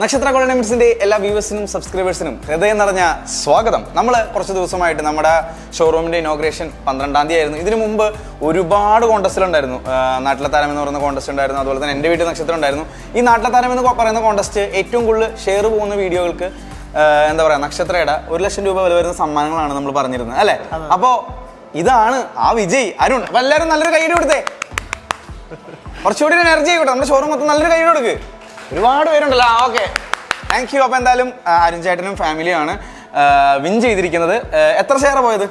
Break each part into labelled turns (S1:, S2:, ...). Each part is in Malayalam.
S1: നക്ഷത്ര കോളനിമിക്സിന്റെ എല്ലാ വ്യൂവേഴ്സിനും സബ്സ്ക്രൈബേഴ്സിനും ഹൃദയം നിറഞ്ഞ സ്വാഗതം. നമ്മൾ കുറച്ച് ദിവസമായിട്ട് നമ്മുടെ ഷോറൂമിന്റെ ഇനോഗ്രേഷൻ പന്ത്രണ്ടാം തീയതി ആയിരുന്നു. ഇതിനു മുമ്പ് ഒരുപാട് ആ, നാട്ടിലെ താരം എന്ന് പറയുന്ന കോണ്ടസ്റ്റ് ഉണ്ടായിരുന്നു. അതുപോലെ തന്നെ എന്റെ വീട്ടിൽ നക്ഷത്രം ഉണ്ടായിരുന്നു. ഈ നാട്ടിലെ താരം എന്ന് പറയുന്ന കോണ്ടസ്റ്റ് ഏറ്റവും കൂടുതൽ ഷെയർ പോകുന്ന വീഡിയോകൾക്ക് എന്താ പറയാ നക്ഷത്രയുടെ ഒരു ലക്ഷം രൂപ വില വരുന്ന സമ്മാനങ്ങളാണ് നമ്മൾ പറഞ്ഞിരുന്നത് അല്ലേ? അപ്പോൾ ഇതാണ് ആ വിജയ് അരുൺ. അപ്പോൾ എല്ലാവരും നല്ലൊരു കൈയ്യടി കൊടുത്തേ. കുറച്ചുകൂടി എനർജി ആയിക്കോട്ടെ. നമ്മുടെ ഷോറൂം മൊത്തം നല്ലൊരു കൈയ്യടി കൊടുക്ക്. ഒരുപാട് പേരുണ്ടല്ലോ. ആ ഓക്കെ താങ്ക് യു അപ്പോൾ എന്തായാലും അരുൺ ചേട്ടനും ഫാമിലിയാണ് വിൻ ചെയ്തിരിക്കുന്നത്. എത്ര ഷെയർ പോയത്?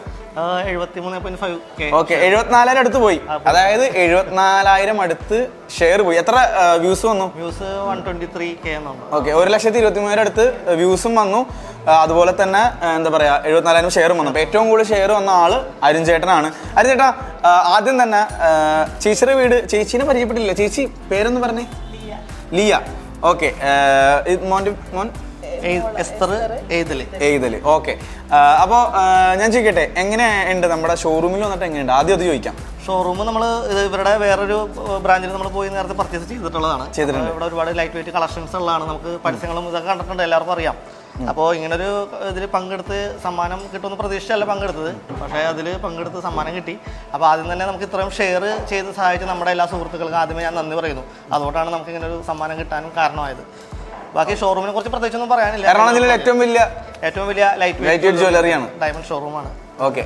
S1: ഓക്കെ എഴുപത്തിനാലായിരം അടുത്ത് പോയി. അതായത് എഴുപത്തിനാലായിരം അടുത്ത് ഷെയർ പോയി. എത്ര വ്യൂസ് വന്നു?
S2: Views one twenty three K എന്നുണ്ട്.
S1: ഓക്കെ ഒരു ലക്ഷത്തി ഇരുപത്തി മൂവായിരം അടുത്ത് വ്യൂസും വന്നു. അതുപോലെ തന്നെ എന്താ പറയാ എഴുപത്തിനാലായിരം ഷെയറും വന്നു. അപ്പൊ ഏറ്റവും കൂടുതൽ ഷെയർ വന്ന ആൾ അരുൺ ചേട്ടനാണ്. അരുൺ ചേട്ടാ ആദ്യം തന്നെ ചേച്ചിയുടെ വീട് ചേച്ചീനെ പരിചയപ്പെട്ടില്ല ചേച്ചി പേരൊന്ന് പറഞ്ഞേ. ലിയ. ഓക്കെ മോന്റെ മോൻ ഓക്കെ. അപ്പോൾ ഞാൻ ചോദിക്കട്ടെ എങ്ങനെ ഉണ്ട് നമ്മുടെ ഷോറൂമിൽ വന്നിട്ട് എങ്ങനെയുണ്ട്? ആദ്യം അത് ചോദിക്കാം.
S2: ഷോറൂം നമ്മൾ ഇവരുടെ വേറൊരു ബ്രാഞ്ചിൽ നമ്മൾ പോയി നേരത്തെ പർച്ചേസ് ചെയ്തിട്ടുള്ളതാണ്.
S1: ചെയ്തിട്ടുണ്ട്.
S2: ഇവിടെ ഒരുപാട് ലൈറ്റ് വെയിറ്റ് കളക്ഷൻസ് ഉള്ളതാണ്. നമുക്ക് പരസ്യങ്ങളും ഇതൊക്കെ കണ്ടിട്ടുണ്ട്. എല്ലാവർക്കും അറിയാം. അപ്പോൾ ഇങ്ങനൊരു ഇതിൽ പങ്കെടുത്ത് സമ്മാനം കിട്ടുമെന്ന് പ്രതീക്ഷിച്ചല്ല പങ്കെടുത്തത്. പക്ഷേ അതിൽ പങ്കെടുത്ത് സമ്മാനം കിട്ടി. അപ്പോൾ ആദ്യം തന്നെ നമുക്ക് ഇത്രയും ഷെയർ ചെയ്ത് സഹായിച്ച നമ്മുടെ എല്ലാ സുഹൃത്തുക്കൾക്കും ആദ്യമേ ഞാൻ നന്ദി പറയുന്നു. അതുകൊണ്ടാണ് നമുക്ക് ഇങ്ങനെ ഒരു സമ്മാനം കിട്ടാനും കാരണമായത്. ബാക്കി ഷോറൂമിനെ കുറിച്ച് പ്രത്യേകിച്ചൊന്നും പറയാനില്ല.
S1: എറണാകുളം ഏറ്റവും വലിയ
S2: ഏറ്റവും വലിയ ലൈറ്റ്
S1: ലൈറ്റ് വെയിറ്റ് ജ്വല്ലറിയാണ്
S2: ഡയമണ്ട് ഷോറൂമാണ്
S1: ഓക്കെ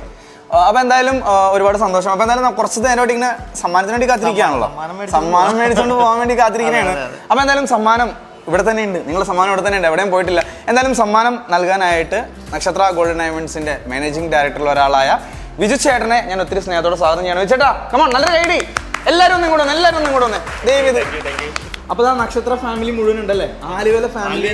S1: അപ്പൊ എന്തായാലും ഒരുപാട് സന്തോഷം. അപ്പൊ എന്തായാലും കുറച്ച് നേരമായിട്ട് ഇങ്ങനെ സമ്മാനത്തിന് വേണ്ടി കാത്തിരിക്കുകയാണല്ലോ.
S2: സമ്മാനം
S1: മേടിച്ചുകൊണ്ട് പോകാൻ വേണ്ടി കാത്തിരിക്കുകയാണ്. അപ്പൊ എന്തായാലും സമ്മാനം ഇവിടെ തന്നെ ഉണ്ട്. നിങ്ങളുടെ സമ്മാനം ഇവിടെ തന്നെ ഉണ്ട്. എവിടെയും പോയിട്ടില്ല. എന്തായാലും സമ്മാനം നൽകാനായിട്ട് നക്ഷത്ര ഗോൾഡൻ ഡയമണ്ട്സിന്റെ മാനേജിംഗ് ഡയറക്ടറിൽ ഒരാളായ വിജു ചേട്ടനെ ഞാൻ ഒത്തിരി സ്നേഹത്തോടെ സ്വാഗതം ചെയ്യണം. വിജു ചേട്ടാ കമോൺ നല്ലൊരു ഐഡി എല്ലാവരും ഒന്നും കൂടെ വന്ന് എല്ലാവരും ഒന്നും കൂടെ വന്ന് ദയവ് അപ്പൊ ആ നക്ഷത്ര ഫാമിലി മുഴുവൻ ഉണ്ടല്ലേ? ആലുവല ഫാമിലി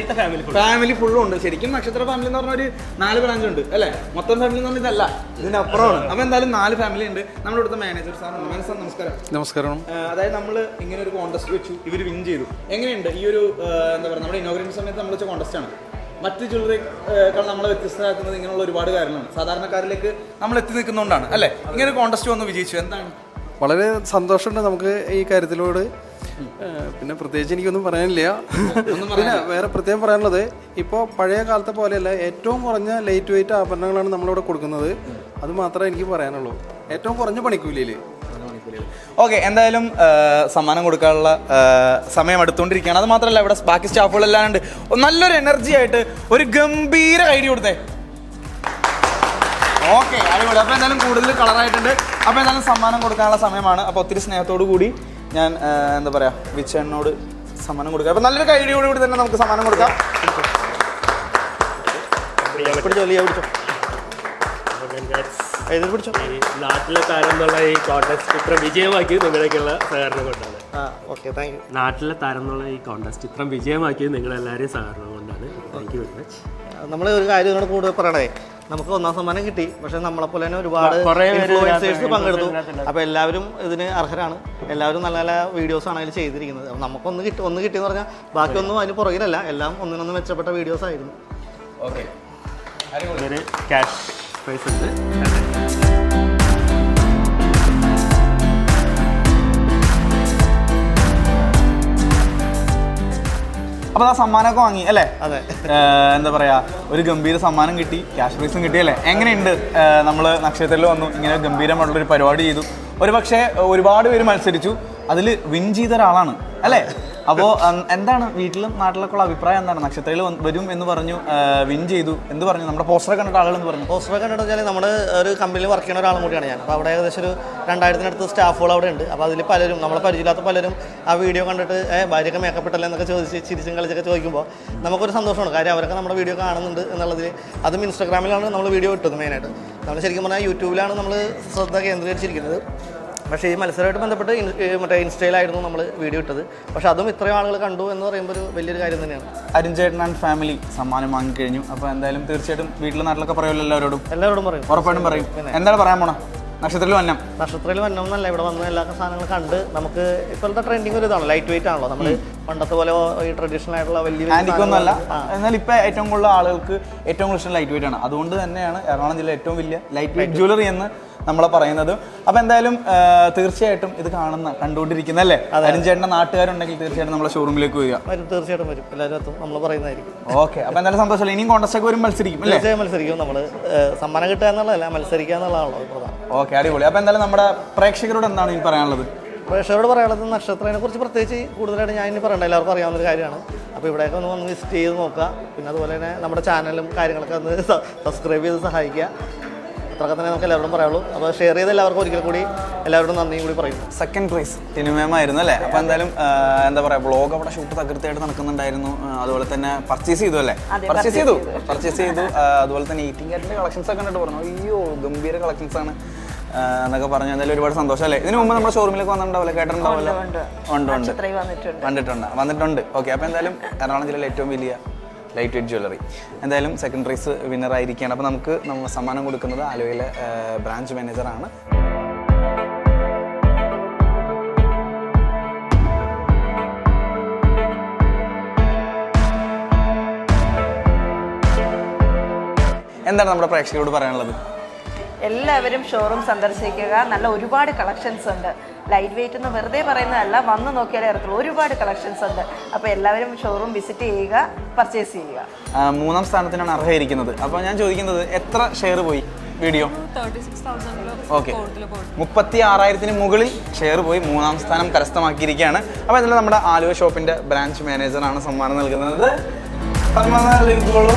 S1: ഫാമിലി ഫുള്ളും ഉണ്ട്. ശരിക്കും നക്ഷത്ര ഫാമിലി എന്ന് പറഞ്ഞ ഒരു നാല് ബ്രാഞ്ച് ഉണ്ട് അല്ലേ? മൊത്തം ഫാമിലി എന്ന് പറഞ്ഞാൽ ഇതല്ല. ഇതിന്റെ അപ്പുറമാണ്. അപ്പൊ എന്തായാലും നാല് ഫാമിലി ഉണ്ട്. നമ്മുടെ ഇവിടുത്തെ മാനേജർ സാർ മനസ് സാർ നമസ്കാരം.
S3: നമസ്കാരം.
S1: അതായത് നമ്മൾ ഇങ്ങനെ ഒരു കോൺടെസ്റ്റ് വെച്ചു. ഇവർ വിൻ ചെയ്തു. എങ്ങനെയുണ്ട്? ഈ ഒരു എന്താ പറയുക നമ്മുടെ ഇനോഗ്രേഷൻ സമയത്ത് നമ്മൾ വെച്ച കോൺടെസ്റ്റ് ആണ്. മറ്റ് ജ്വല്ലറികൾ നമ്മളെ വ്യത്യസ്തമാക്കുന്നത് ഇങ്ങനെയുള്ള ഒരുപാട് കാര്യങ്ങളാണ്. സാധാരണക്കാരിലേക്ക് നമ്മൾ എത്തി നിൽക്കുന്നതുകൊണ്ടാണ് അല്ലേ? ഇങ്ങനെ ഒരു കോൺടെസ്റ്റ് വന്ന് വിജയിച്ചു. എന്താണ്?
S3: വളരെ സന്തോഷമുണ്ട് നമുക്ക് ഈ കാര്യത്തിലോട്. പിന്നെ പ്രത്യേകിച്ച് എനിക്കൊന്നും പറയാനില്ല. പിന്നെ വേറെ പ്രത്യേകം പറയാനുള്ളത് ഇപ്പോൾ പഴയ കാലത്തെ പോലെയല്ല ഏറ്റവും കുറഞ്ഞ ലൈറ്റ് വെയിറ്റ് ആഭരണങ്ങളാണ് നമ്മളിവിടെ കൊടുക്കുന്നത്. അത് മാത്രമേ എനിക്ക് പറയാനുള്ളൂ. ഏറ്റവും കുറഞ്ഞ പണിക്കൂലിയിൽ
S1: ഓക്കെ എന്തായാലും സമ്മാനം കൊടുക്കാനുള്ള സമയം അടുത്തുകൊണ്ടിരിക്കുകയാണ്. അത് മാത്രമല്ല ഇവിടെ ബാക്കി സ്റ്റാഫുകളെല്ലാം ഉണ്ട്. നല്ലൊരു എനർജി ആയിട്ട് ഒരു ഗംഭീര ഐഡിയ കൊടുത്തേ. ഓക്കെ അടിപൊളി. അപ്പോൾ എന്തായാലും കൂടുതൽ കളറായിട്ടുണ്ട് അപ്പോൾ എന്തായാലും സമ്മാനം കൊടുക്കാനുള്ള സമയമാണ്. അപ്പോൾ ഒത്തിരി സ്നേഹത്തോടു കൂടി ഞാൻ എന്താ പറയുക വിച്ചേട്ടനോട് സമ്മാനം കൊടുക്കാം. അപ്പൊ നല്ലൊരു ഐഡിയോട് കൂടി തന്നെ നമുക്ക് സമ്മാനം കൊടുക്കാം.
S2: പിടിച്ചോ പിടിച്ചോ?
S4: നാട്ടിലെ താരം എന്നുള്ള ഈ കോൺടെസ്റ്റ് ഇത്ര വിജയമാക്കിയത് നിങ്ങളേക്കുള്ള സഹകരണം കൊണ്ടാണ്.
S2: ആ ഓക്കെ താങ്ക് യു.
S4: നാട്ടിലെ താരം എന്നുള്ള ഈ കോൺടെസ്റ്റ് ഇത്ര വിജയമാക്കിയത് നിങ്ങളെല്ലാവരെയും സഹകരണം കൊണ്ടാണ്. താങ്ക് യു വെരി മച്ച്
S2: നമ്മൾ ഒരു കാര്യം കൂടെ കൂടുതൽ പറയണേ. നമുക്ക് ഒന്നാം സമ്മാനം കിട്ടി. പക്ഷെ നമ്മളെ പോലെ തന്നെ ഒരുപാട് ഇൻഫ്ലുവൻസേഴ്സ് പങ്കെടുത്തു.
S4: അപ്പൊ
S2: അപ്പോൾ എല്ലാവരും ഇതിന് അർഹരാണ്. എല്ലാവരും നല്ല നല്ല വീഡിയോസ് ആണ് അതിൽ ചെയ്തിരിക്കുന്നത്. അപ്പോൾ നമുക്കൊന്ന് കിട്ടി ഒന്ന് കിട്ടിയെന്ന് പറഞ്ഞാൽ ബാക്കിയൊന്നും അതിന് പുറകിലല്ല. എല്ലാം ഒന്നിനൊന്ന് മെച്ചപ്പെട്ട വീഡിയോസ് ആയിരുന്നു.
S1: ഓക്കെ.
S4: ക്യാഷ് പ്രൈസ് ഉണ്ട്.
S1: അപ്പോൾ ആ സമ്മാനമൊക്കെ വാങ്ങി അല്ലേ?
S2: അതെ.
S1: എന്താ പറയാ ഒരു ഗംഭീര സമ്മാനം കിട്ടി ക്യാഷ് പ്രൈസും കിട്ടി കിട്ടിയല്ലേ എങ്ങനെയുണ്ട്? നമ്മൾ നക്ഷത്രത്തിൽ വന്നു ഇങ്ങനെ ഗംഭീരമായിട്ടുള്ള ഒരു പരിപാടി ചെയ്തു. ഒരു പക്ഷേ ഒരുപാട് പേര് മത്സരിച്ചു. അതിൽ വിൻ ചെയ്ത ഒരാളാണ് അല്ലേ? അപ്പോൾ എന്താണ് വീട്ടിലും നാട്ടിലൊക്കെ ഉള്ള അഭിപ്രായം എന്താണ്? നക്ഷത്രയിൽ വരും എന്ന് പറഞ്ഞു വിൻ ചെയ്തു എന്ത് പറഞ്ഞു. നമ്മുടെ പോസ്റ്റർ കണ്ടിട്ട് ആളുകൾ എന്ന് പറഞ്ഞു?
S2: പോസ്റ്റർ കണ്ടിട്ട് വെച്ചാൽ നമ്മുടെ ഒരു കമ്പനിയിൽ വർക്ക് ചെയ്യുന്ന ഒരാളും കൂടിയാണ് ഞാൻ. അപ്പോൾ അവിടെ ഏകദേശം ഒരു രണ്ടായിരത്തിനടുത്ത് സ്റ്റാഫുകൾ അവിടെ ഉണ്ട്. അപ്പോൾ അതിൽ പലരും നമ്മളെ പരിചയമില്ലാത്ത പലരും ആ വീഡിയോ കണ്ടിട്ട് ഭാര്യയൊക്കെ മേക്കപ്പ് ഇട്ടല്ലേ എന്നൊക്കെ ചോദിച്ച് ചിരിച്ചും കളിച്ചൊക്കെ ചോദിക്കുമ്പോൾ നമുക്കൊരു സന്തോഷമാണ്. കാര്യം അവരൊക്കെ നമ്മുടെ വീഡിയോ കാണുന്നുണ്ട് എന്നുള്ളതിൽ അതും ഇൻസ്റ്റാഗ്രാമിലാണ് നമ്മൾ വീഡിയോ ഇട്ടത് മെയിനായിട്ട് നമ്മൾ ശരിക്കും പറഞ്ഞാൽ യൂട്യൂബിലാണ് നമ്മൾ ശ്രദ്ധ കേന്ദ്രീകരിച്ചിരിക്കുന്നത്. പക്ഷേ ഈ മത്സരമായിട്ട് ബന്ധപ്പെട്ട് മറ്റേ ഇൻസ്റ്റയിലായിരുന്നു നമ്മൾ വീഡിയോ ഇട്ടത്. പക്ഷേ അതും ഇത്രയും ആളുകൾ കണ്ടു എന്ന് പറയുമ്പോൾ ഒരു വലിയൊരു കാര്യം തന്നെയാണ്.
S1: അരുൺ ചേട്ടൻ ആൻഡ് ഫാമിലി സമ്മാനം വാങ്ങിക്കഴിഞ്ഞു. അപ്പോൾ എന്തായാലും തീർച്ചയായിട്ടും വീട്ടിലെ നാട്ടിലൊക്കെ പറയുമല്ലോ എല്ലാവരോടും.
S2: എല്ലാവരോടും പറയും.
S1: ഉറപ്പായിട്ടും പറയും. എന്താണ് പറയാൻ പോണ. നക്ഷത്രത്തിൽ വന്നം.
S2: നക്ഷത്രത്തിൽ വന്നം എന്നല്ല ഇവിടെ വന്ന എല്ലാ സാധനങ്ങളും കണ്ട് നമുക്ക് ഇപ്പോഴത്തെ ട്രെൻഡിങ് ഒരു ഇതാണ് ലൈറ്റ് വെയിറ്റ് ആണല്ലോ. നമ്മൾ പണ്ടത്തെ പോലെ ഈ ട്രഡീഷണൽ ആയിട്ടുള്ള വലിയ വലിയ
S1: ആന്റിക്കൊന്നും അല്ല.
S2: സാധനങ്ങൾ- ആ,
S1: എന്നാൽ ഇപ്പൊ ഏറ്റവും കൂടുതൽ ആളുകൾക്ക് ഏറ്റവും കൂടുതൽ ഇഷ്ടം ലൈറ്റ് വെയിറ്റ് ആണ്. അതുകൊണ്ട് തന്നെയാണ് എറണാകുളം ജില്ല ഏറ്റവും വലിയ ലൈറ്റ് വെയിറ്റ് ജ്വല്ലറി എന്ന് നമ്മളെ പറയുന്നത്. അപ്പോൾ എന്തായാലും തീർച്ചയായിട്ടും ഇത് കാണുന്ന കണ്ടുകൊണ്ടിരിക്കുന്ന അല്ലേ? അരുൺചേട്ടന്റെ നാട്ടുകാരുണ്ടെങ്കിൽ തീർച്ചയായിട്ടും നമ്മളെ ഷോറൂമിലേക്ക് വരിക.
S2: വരും തീർച്ചയായിട്ടും വരും. എല്ലാവരും നമ്മൾ പറയുന്നതായിരിക്കും.
S1: ഓക്കെ. അപ്പോൾ എന്തായാലും സന്തോഷമല്ല? ഇനിയും കോൺടസ്റ്റ് ഒക്കെ വരും മത്സരിക്കും അല്ലേ?
S2: മത്സരിക്കും നമ്മൾ സമ്മാനം കിട്ടുക എന്നുള്ളതല്ല മത്സരിക്കുക എന്നുള്ളതാണല്ലോ പ്രധാനം.
S1: ഓക്കെ അടിപൊളി. അപ്പോൾ എന്തായാലും നമ്മുടെ പ്രേക്ഷകരോട് എന്താണ് ഇനി പറയാനുള്ളത്?
S2: പ്രേക്ഷകരോട് പറയാനുള്ളത് നക്ഷത്രത്തിനെ കുറിച്ച് പ്രത്യേകിച്ച് കൂടുതലായിട്ട് ഞാൻ ഇനി പറയണ്ട. എല്ലാവർക്കും അറിയാവുന്ന ഒരു കാര്യമാണ്. അപ്പോൾ ഇവിടെയൊക്കെ ഒന്ന് വന്ന് വിസിറ്റ് ചെയ്ത് നോക്കുക. പിന്നെ അതുപോലെ തന്നെ നമ്മുടെ ചാനലും കാര്യങ്ങളൊക്കെ ഒന്ന് സബ്സ്ക്രൈബ് ചെയ്ത് സഹായിക്കുക. അത്രയൊക്കെ തന്നെ നമുക്ക് എല്ലാവരും പറയുള്ളൂ അപ്പോൾ ഷെയർ ചെയ്ത് എല്ലാവർക്കും ഒരിക്കൽ കൂടി എല്ലാവരോടും നന്ദിയും കൂടി പറയും.
S1: സെക്കൻഡ് പ്രൈസ് ടിനുമേമായിരുന്നു അല്ലേ? അപ്പോൾ എന്തായാലും എന്താ പറയുക ബ്ലോഗ് അവിടെ ഷൂട്ട് തകൃതിയായിട്ട് നടക്കുന്നുണ്ടായിരുന്നു. അതുപോലെ തന്നെ പർച്ചേസ് ചെയ്തു അല്ലേ? പർച്ചേസ് ചെയ്തു? പർച്ചേസ് ചെയ്തു. അതുപോലെ തന്നെ ഈറ്റിംഗ് കാറ്റിന്റെ കളക്ഷൻസ് ഒക്കെ കണ്ടിട്ട് പറഞ്ഞു. അയ്യോ ഗംഭീര കളക്ഷൻസ് ആണ്. എന്നൊക്കെ പറഞ്ഞു. എന്തായാലും ഒരുപാട് സന്തോഷം അല്ലേ? ഇതിന് മുമ്പ് നമ്മുടെ ഷോറൂമിലേക്ക് വന്നിട്ടുണ്ടാവില്ല കേട്ടിട്ടുണ്ടാവില്ല ഉണ്ട് ഉണ്ട്
S5: വന്നിട്ടുണ്ട്.
S1: വന്നിട്ടുണ്ട്. വന്നിട്ടുണ്ട്. ഓക്കെ അപ്പോൾ എന്തായാലും എറണാകുളം ജില്ലയിലെ ഏറ്റവും വലിയ ലൈറ്റ് വെയ്റ്റ് ജ്വല്ലറി എന്തായാലും സെക്കൻഡ് പ്രൈസ് വിന്നർ ആയിരിക്കുകയാണ്. അപ്പോൾ നമുക്ക് നമ്മൾ സമ്മാനം കൊടുക്കുന്നത് ആലുവയിലെ ബ്രാഞ്ച് മാനേജറാണ് എന്താണ് നമ്മുടെ പ്രേക്ഷകരോട് പറയാനുള്ളത്?
S5: എല്ലാവരും ഷോറൂം സന്ദർശിക്കുക. നല്ല ഒരുപാട് കളക്ഷൻസ് ഉണ്ട്. ലൈറ്റ് വെയിറ്റ് എന്ന് വെറുതെ പറയുന്നതല്ല വന്ന് നോക്കിയാലേ അറിയത്തുള്ളൂ. ഒരുപാട് കളക്ഷൻസ് ഉണ്ട്. അപ്പോൾ എല്ലാവരും ഷോറൂം വിസിറ്റ് ചെയ്യുക. പർച്ചേസ് ചെയ്യുക.
S1: മൂന്നാം സ്ഥാനത്തിനാണ് അർഹയിരിക്കുന്നത് അപ്പോൾ ഞാൻ ചോദിക്കുന്നത് എത്ര ഷെയർ പോയി വീഡിയോ? ഓക്കെ മുപ്പത്തി ആറായിരത്തിന് മുകളിൽ ഷെയർ പോയി മൂന്നാം സ്ഥാനം കരസ്ഥമാക്കിയിരിക്കുകയാണ്. അപ്പോൾ ഇതിൽ നമ്മുടെ ആലുവ ഷോപ്പിന്റെ ബ്രാഞ്ച് മാനേജറാണ് സമ്മാനം നൽകുന്നത്. സമ്മാനം നൽകിക്കോളൂ.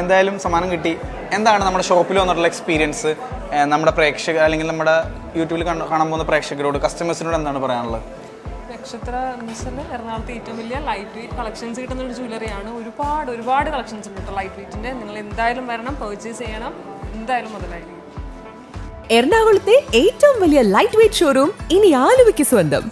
S1: എന്തായാലും സമ്മാനം കിട്ടി. എന്താണ് നമ്മുടെ ഷോപ്പിൽ വന്നിട്ടുള്ള എക്സ്പീരിയൻസ് നമ്മുടെ പ്രേക്ഷകർ അല്ലെങ്കിൽ നമ്മുടെ യൂട്യൂബിൽ കാണാൻ പോകുന്ന പ്രേക്ഷകരോട് കസ്റ്റമേഴ്സിനോട് എന്താണ് പറയാനുള്ളത്?
S6: നക്ഷത്ര മിസ്സിൽ എറണാകുളത്ത് ഏറ്റവും വലിയ ലൈറ്റ് വെയിറ്റ് കളക്ഷൻസ് കിട്ടുന്ന ഒരു ജ്വല്ലറിയാണ് ഒരുപാട് ഒരുപാട് കളക്ഷൻസ് ഉണ്ട് കേട്ടോ ലൈറ്റ് വെയിറ്റിന്റെ നിങ്ങൾ എന്തായാലും വരണം പർച്ചേസ് ചെയ്യണം. എന്തായാലും മുതലായിരിക്കും.
S7: എറണാകുളത്തെ ഏറ്റവും വലിയ ലൈറ്റ് വെയിറ്റ് ഷോറൂം ഇനി ആലുവയ്ക്ക് സ്വന്തം.